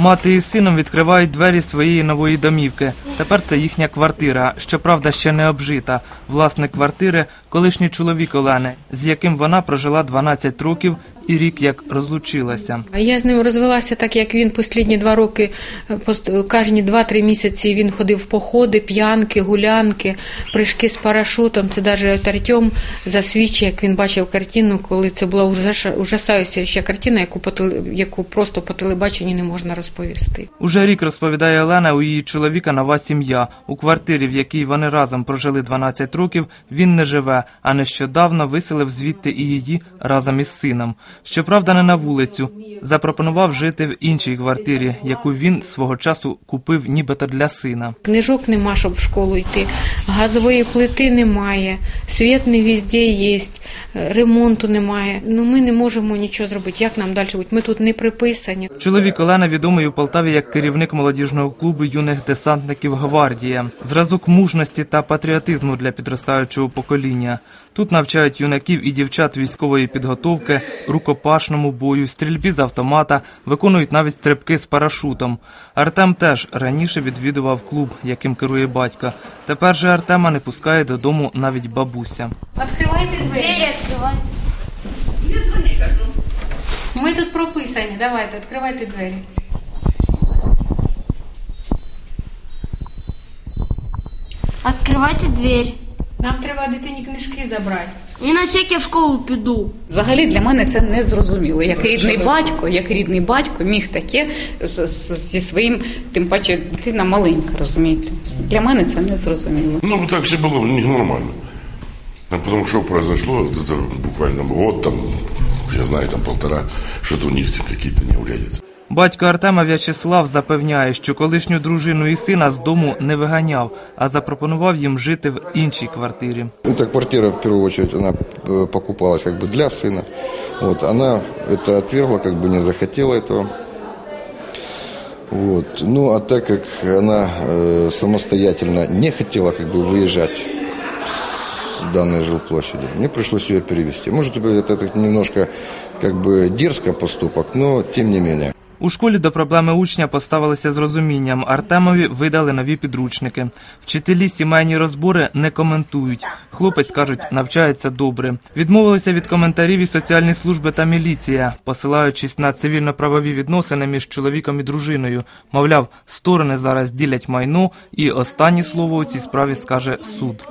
Мати із сином відкривають двері своєї нової домівки. Тепер це їхня квартира, щоправда, ще не обжита. Власник квартири колишній чоловік Олени, з яким вона прожила 12 років і рік як розлучилася. А Я з ним розвелася так, як він останні два роки, е, кожні два-три місяці він ходив в походи, п'янки, гулянки, прыжки з парашутом. Це навіть Артем засвідчує, як він бачив картину, коли це була ужасаюча ще картина, яку, по яку просто по телебаченню не можна розповісти. Уже рік розповідає Олена, у її чоловіка нова сім'я. У квартирі, в якій вони разом прожили 12 років, він не живе, а нещодавно виселив звідти і її разом із сином. Щоправда, не на вулицю. Запропонував жити в іншій квартирі, яку він свого часу купив нібито для сина. Книжок нема, щоб в школу йти, газової плити немає, світ не везде є, ремонту немає. Ну ми не можемо нічого зробити. Як нам далі бути? Ми тут не приписані. Чоловік Олена відомий у Полтаві як керівник молодіжного клубу юних десантників Гвардія. Зразок мужності та патріотизму для підростаючого покоління. Тут навчають юнаків і дівчат військової підготовки, рукопашному бою, стрільбі з автомата, виконують навіть стрибки з парашутом. Артем теж раніше відвідував клуб, яким керує батько. Тепер же Артема не пускає додому навіть бабуся. Відкривайте двері. Двері відкривати. Ми тут прописані. Давайте, відкривайте двері. Відкривайте двері. Нам треба дитині книжки забрати. Іначе як я в школу піду. Взагалі для мене це не зрозуміло. Як рідний батько, як рідний батько міг таке з- з- зі своїм, тим паче дитина маленька, розумієте? Для мене це не зрозуміло. Ну, так все было у них нормально. А потом что произошло, вот это буквально год, там, я знаю, там полтора, что-то у них какие-то неурядицы. Батько Артема В'ячеслав запевняє, що колишню дружину і сина з дому не виганяв, а запропонував їм жити в іншій квартирі. Эта квартира, в первую очередь, она э, покупалась как бы для сына. Вот, она это отвергла, как бы не захотела этого. Вот. Ну, а так как она э, самостоятельно не хотела как бы выезжать с данной жилплощади, мне пришлось ее перевести. Может быть, это, это немножко как бы дерзко поступок, но тем не менее. У школі до проблеми учня поставилися з розумінням. Артемові видали нові підручники. Вчителі сімейні розбори не коментують. Хлопець кажуть, навчається добре. Відмовилися від коментарів і соціальні служби та міліція, посилаючись на цивільно-правові відносини між чоловіком і дружиною. Мовляв, сторони зараз ділять майно, і останнє слово у цій справі скаже суд.